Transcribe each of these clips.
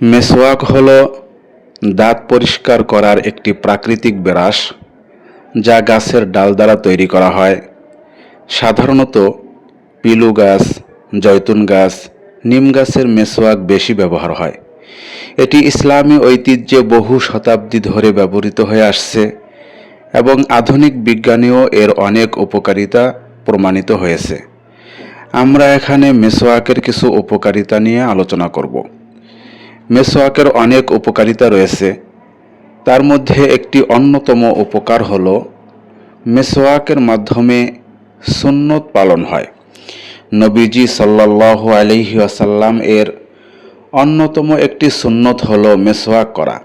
মেসোয়াক হল দাঁত পরিষ্কার করার একটি প্রাকৃতিক ব্রাশ যা গাছের ডাল দ্বারা তৈরি করা হয়। সাধারণত পিলু গাছ, জয়তুন গাছ, নিম গাছের মেসোয়াক বেশি ব্যবহার হয়। এটি ইসলামী ঐতিহ্যে বহু শতাব্দী ধরে ব্যবহৃত হয়ে আসছে এবং আধুনিক বিজ্ঞানীও এর অনেক উপকারিতা প্রমাণিত হয়েছে। আমরা এখানে মেসোয়াকের কিছু উপকারিতা নিয়ে আলোচনা করব। মেসোয়াকের অনেক উপকারিতা রয়েছে। তার মধ্যে একটি অন্যতম উপকার হল মেসোয়াকের মাধ্যমে সুন্নত পালন হয়। নবীজি সাল্লাহ আলহি আসাল্লাম এর অন্যতম একটি সুন্নত হল মেসোয়াক করা।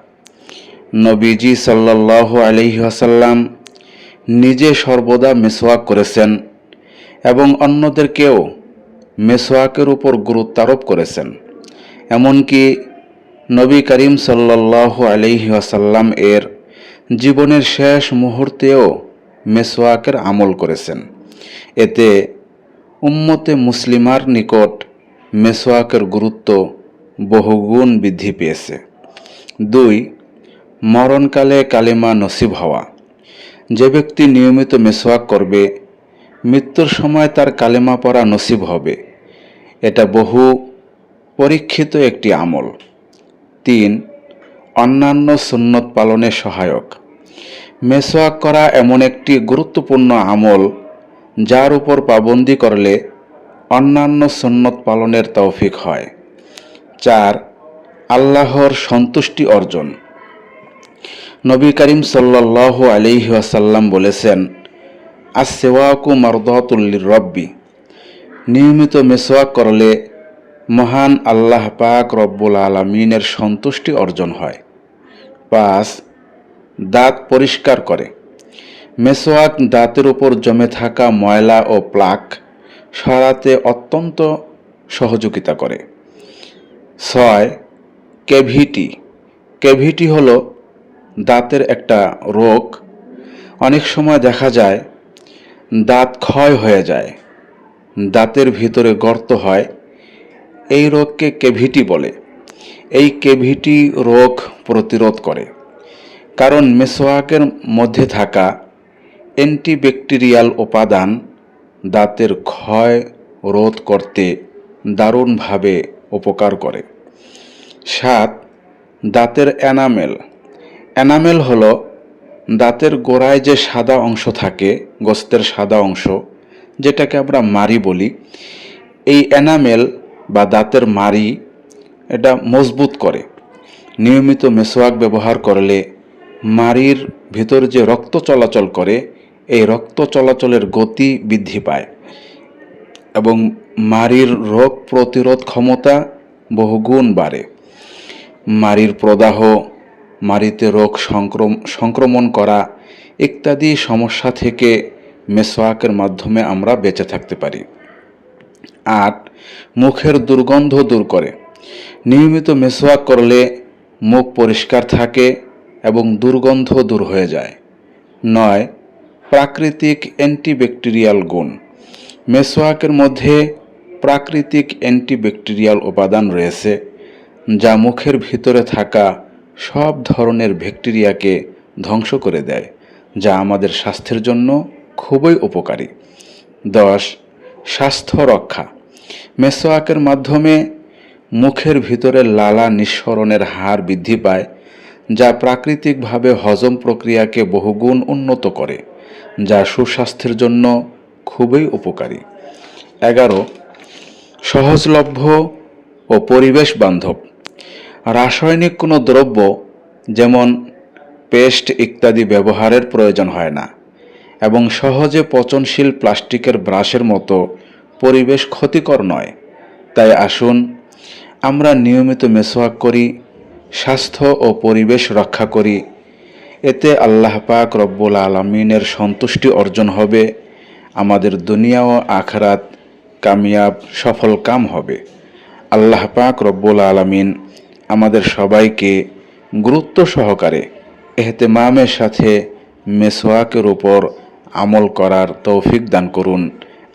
নবীজি সাল্লাহ আলহি আসাল্লাম নিজে সর্বদা মেসোয়াক করেছেন এবং অন্যদেরকেও মেসোয়াকের উপর গুরুত্ব আরোপ করেছেন। এমনকি নবী করিম সাল্লাহ আলহি আসাল্লাম এর জীবনের শেষ মুহূর্তেও মেসোয়াকের আমল করেছেন। এতে উম্মতে মুসলিমার নিকট মেসোয়াকের গুরুত্ব বহুগুণ বৃদ্ধি পেয়েছে। দুই, মরণকালে কালিমা নসিব হওয়া। যে ব্যক্তি নিয়মিত মেসোয়াক করবে, মৃত্যুর সময় তার কালেমা পড়া নসিব হবে। এটা বহু পরীক্ষিত একটি আমল। তিন, অন্যান্য সুন্নত পালনে সহায়ক। মেসোয়াক করা এমন একটি গুরুত্বপূর্ণ আমল, যার উপর পাবন্দি করলে অন্যান্য সুন্নত পালনের তৌফিক হয়। চার, আল্লাহর সন্তুষ্টি অর্জন। নবী করিম সাল্লাহ আলিহি আসাল্লাম বলেছেন আসেওয়াকু মারদাতুল্লির রব্বি। নিয়মিত মেসোয়াক করলে মহান আল্লাহ পাক রব্বুল আলমিনের সন্তুষ্টি অর্জন হয়। পাঁচ, দাঁত পরিষ্কার করে। মেসোয়াক দাঁতের উপর জমে থাকা ময়লা ও প্লাক সরাতে অত্যন্ত সহযোগিতা করে। ছয়, কেভিটি। কেভিটি হলো দাঁতের একটা রোগ। অনেক সময় দেখা যায়, দাঁত ক্ষয় হয়ে যায়। দাঁতের ভিতরে গর্ত হয়। এই রোগকে কেভিটি বলে। এই কেভিটি রোগ প্রতিরোধ করে। কারণ মেসোয়াকের মধ্যে থাকা অ্যান্টিব্যাকটেরিয়াল উপাদান দাঁতের ক্ষয় রোধ করতে দারুণভাবে উপকার করে। সাত, দাঁতের এনামেল। এনামেল হল দাঁতের গোড়ায় যে সাদা অংশ থাকে, গোস্তের সাদা অংশ, যেটাকে আমরা মারি বলি, এই এনামেল বা দাঁতের মারি এটা মজবুত করে। নিয়মিত মেসোয়াক ব্যবহার করলে মারির ভিতর যে রক্ত চলাচল করে, এই রক্ত চলাচলের গতি বৃদ্ধি পায় এবং মারির রোগ প্রতিরোধ ক্ষমতা বহুগুণ বাড়ে। মারির প্রদাহ মারিতে রোগ সংক্রম, সংক্রমণ করা ইত্যাদি সমস্যা থেকে মেসোয়াকের মাধ্যমে আমরা বেঁচে থাকতে পারি। আট মুখের দুর্গন্ধ দূর করে। নিয়মিত মেসোয়াক করলে মুখ পরিষ্কার থাকে এবং দুর্গন্ধ দূর হয়ে যায়। নয়, প্রাকৃতিক অ্যান্টিব্যাকটেরিয়াল গুণ। মেসোয়াকের মধ্যে প্রাকৃতিক অ্যান্টিব্যাকটেরিয়াল উপাদান রয়েছে, যা মুখের ভিতরে থাকা সব ধরনের ব্যাকটেরিয়াকে ধ্বংস করে দেয়, যা আমাদের স্বাস্থ্যের জন্য খুবই উপকারী। দশ, স্বাস্থ্য রক্ষা। মেসোয়াকের মাধ্যমে মুখের ভিতরে লালা নিঃসরণের হার বৃদ্ধি পায়, যা প্রাকৃতিকভাবে হজম প্রক্রিয়াকে বহুগুণ উন্নত করে, যা সুস্বাস্থ্যের জন্য খুবই উপকারী। এগারো, সহজলভ্য ও পরিবেশ বান্ধব। রাসায়নিক কোনো দ্রব্য, যেমন পেস্ট ইত্যাদি ব্যবহারের প্রয়োজন হয় না, এবং সহজে পচনশীল প্লাস্টিকের ব্রাশের মতো পরিবেশ ক্ষতিকর নয়। তাই আসুন, আমরা নিয়মিত মেসোয়াক করি, স্বাস্থ্য ও পরিবেশ রক্ষা করি। এতে আল্লাহ পাক রব্বুল আলমিনের সন্তুষ্টি অর্জন হবে, আমাদের দুনিয়া ও আখরাত কামিয়াব, সফল কাম হবে। আল্লাহ পাক রব্বুল আলমিন আমাদের সবাইকে গুরুত্ব সহকারে এহতেমামের সাথে মেসোয়াকের উপর আমল করার তৌফিক দান করুন।